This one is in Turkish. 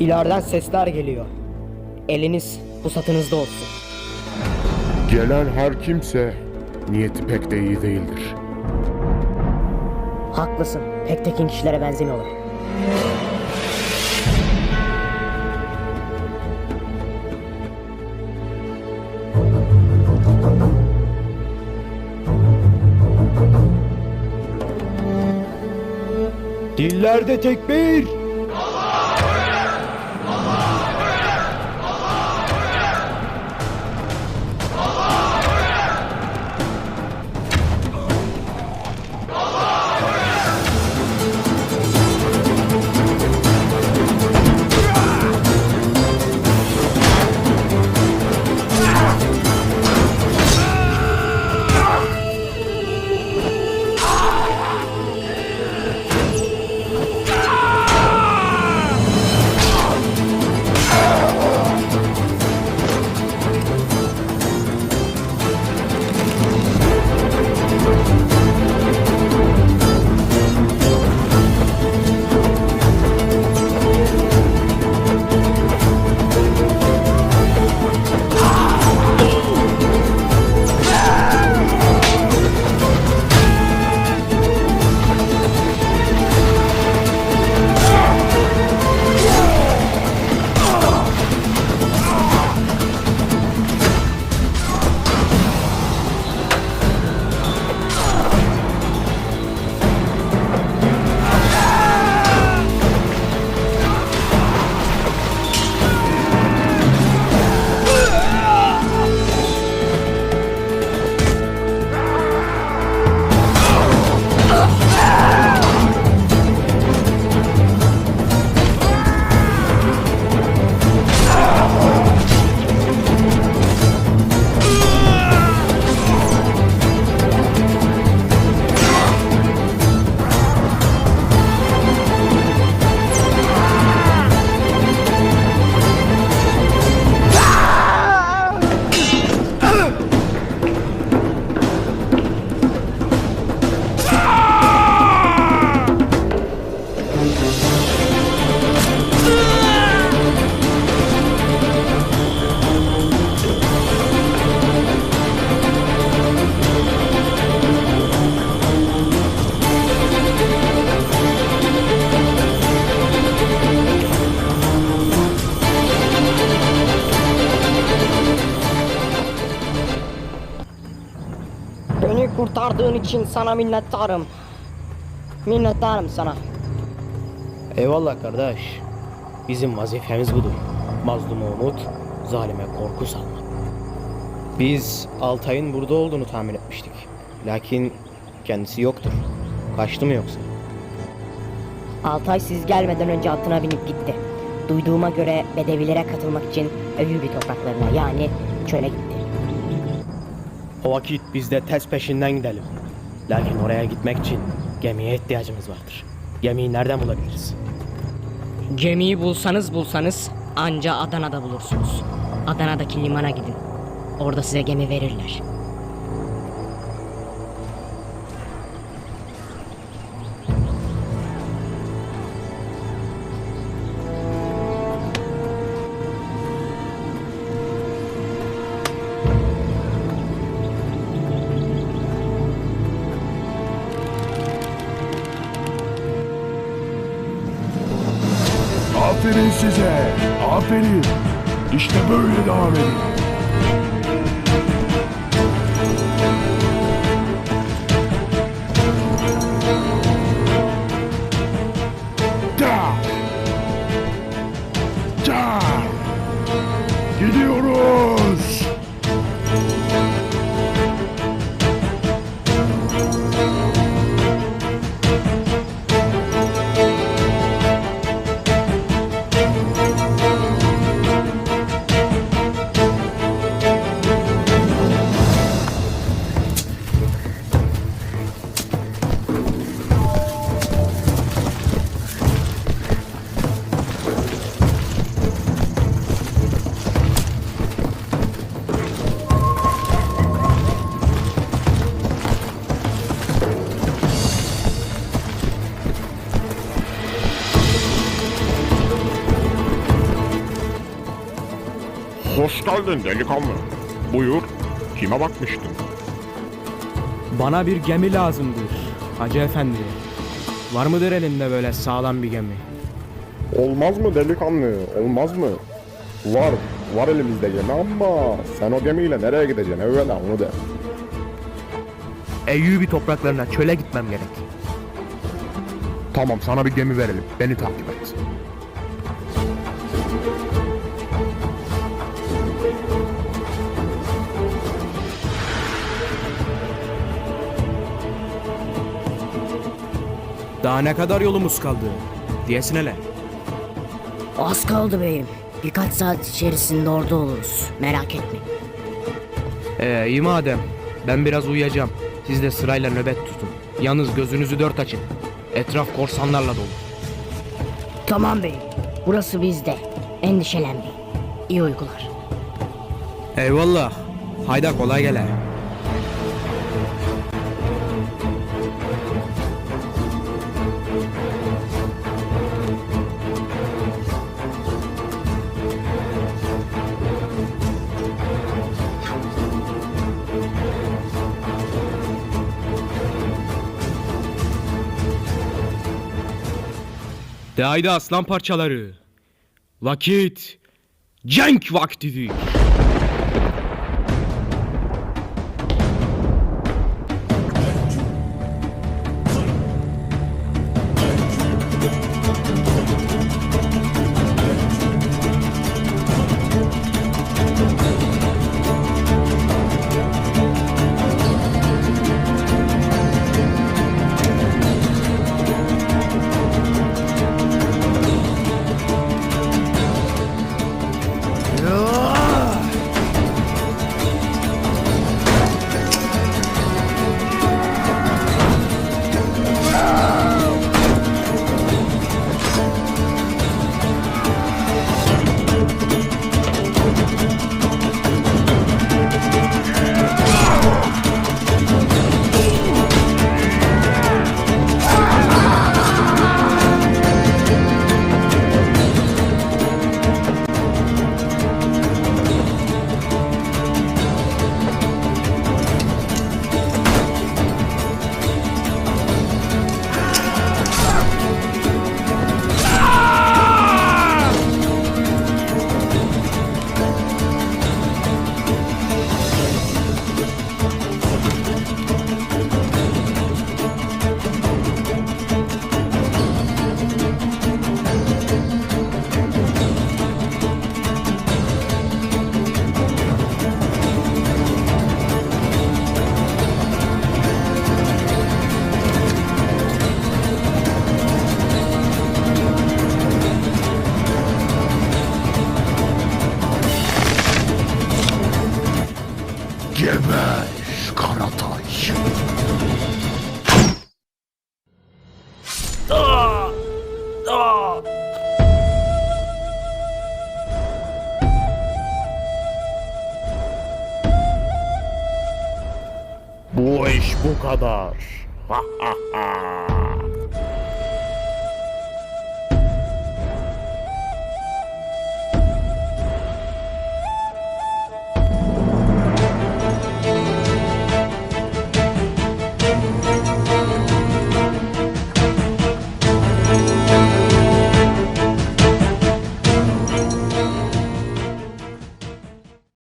İleriden sesler geliyor. Eliniz pusatınızda olsun. Gelen her kimse niyeti pek de iyi değildir. Haklısın. Pek tekin kişilere benzemiyorlar. Dillerde tekbir. Kurtardığın için sana minnettarım. Minnettarım sana. Eyvallah kardeş. Bizim vazifemiz budur. Mazluma umut, zalime korku salmak. Biz Altay'ın burada olduğunu tahmin etmiştik. Lakin kendisi yoktur. Kaçtı mı yoksa? Altay siz gelmeden önce atına binip gitti. Duyduğuma göre Bedevilere katılmak için Öğübi topraklarına yani çöle gitti. O vakit biz de tez peşinden gidelim. Lakin oraya gitmek için gemiye ihtiyacımız vardır. Gemiyi nereden bulabiliriz? Gemiyi bulsanız bulsanız anca Adana'da bulursunuz. Adana'daki limana gidin. Orada size gemi verirler. Aferin size, aferin. İşte böyle devam edin. Hoş geldin delikanlı. Buyur. Kime bakmıştın? Bana bir gemi lazımdır. Hacı efendi. Var mıdır elinde böyle sağlam bir gemi? Olmaz mı delikanlı? Olmaz mı? Var. Var elimizde gemi ama sen o gemiyle nereye gideceksin evvela onu de. Eyyubi topraklarına çöle gitmem gerek. Tamam sana bir gemi verelim. Beni takip et. Daha ne kadar yolumuz kaldı? Diyesin hele. Az kaldı beyim. Birkaç saat içerisinde orada oluruz. Merak etmeyin. Ee, iyi madem. Ben biraz uyuyacağım. Siz de sırayla nöbet tutun. Yalnız gözünüzü dört açın. Etraf korsanlarla dolu. Tamam beyim. Burası bizde. Endişelenmeyin. İyi uykular. Eyvallah. Hayda kolay gele. De haydi aslan parçaları. Vakit cenk vaktidir. İş bu kadar. Ha ha ha.